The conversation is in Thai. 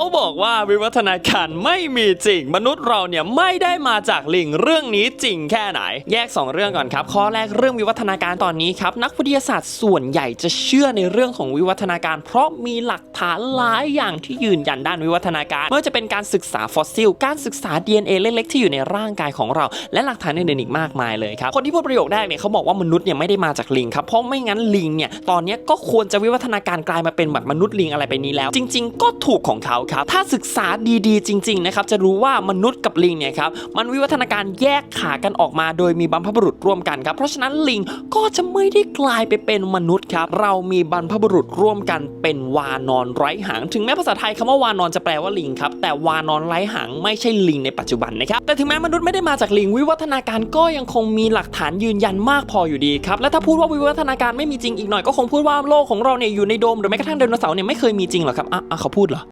เขาบอกว่าวิวัฒนาการไม่มีจริง มนุษย์เราเนี่ยไม่ได้มาจากลิงเรื่องนี้จริงแค่ไหน แยก 2 เรื่องก่อนครับ ข้อแรกเรื่องวิวัฒนาการตอนนี้ครับนักวิทยาศาสตร์ส่วนใหญ่จะเชื่อในเรื่องของวิวัฒนาการ เพราะมีหลัก ฐานหลายอย่างที่ยืนยันด้านวิวัฒนาการไม่ว่าจะเป็นการศึกษาฟอสซิล การศึกษา DNA เล็กๆ ที่อยู่ในร่างกายของเรา และหลักฐานอื่นๆอีกมากมายเลยครับ คนที่พูดประโยคแรกเนี่ยเขาบอกว่ามนุษย์เนี่ยไม่ได้มาจากลิงครับ เพราะไม่งั้นลิงเนี่ยตอนนี้ก็ควรจะวิวัฒนาการกลายมาเป็นแบบมนุษย์ลิงอะไรไปนี้แล้ว จริง ๆ ก็ถูกของเขาครับ ถ้าศึกษาดีๆ จริง ๆ นะครับ จะรู้ว่ามนุษย์กับลิงเนี่ยครับ มันวิวัฒนาการแยกขากันออกมา โดยมีบรรพบุรุษร่วมกันครับ เพราะฉะนั้นลิงก็จะไม่ได้กลายไปเป็นมนุษย์ครับ เรามีบรรพบุรุษร่วมกันเป็นวานอนไร้หาง ถึงแม้ภาษาไทยคำว่าวานอนจะแปลว่าลิงครับ แต่วานอนไร้หางไม่ใช่ลิงในปัจจุบันนะครับ แต่ถึงแม้มนุษย์ไม่ได้มาจากลิง วิวัฒนาการก็ยังคงมีหลักฐานยืนยันมากพออยู่ดีครับ และถ้าพูดว่าวิวัฒนาการไม่มีจริงอีกหน่อยก็คงพูดว่าโลกของเราเนี่ยอยู่ในโดมหรือแม้กระทั่งไดโนเสาร์เนี่ยไม่เคยมีจริงหรอครับอะอะเขาพูดเหรอ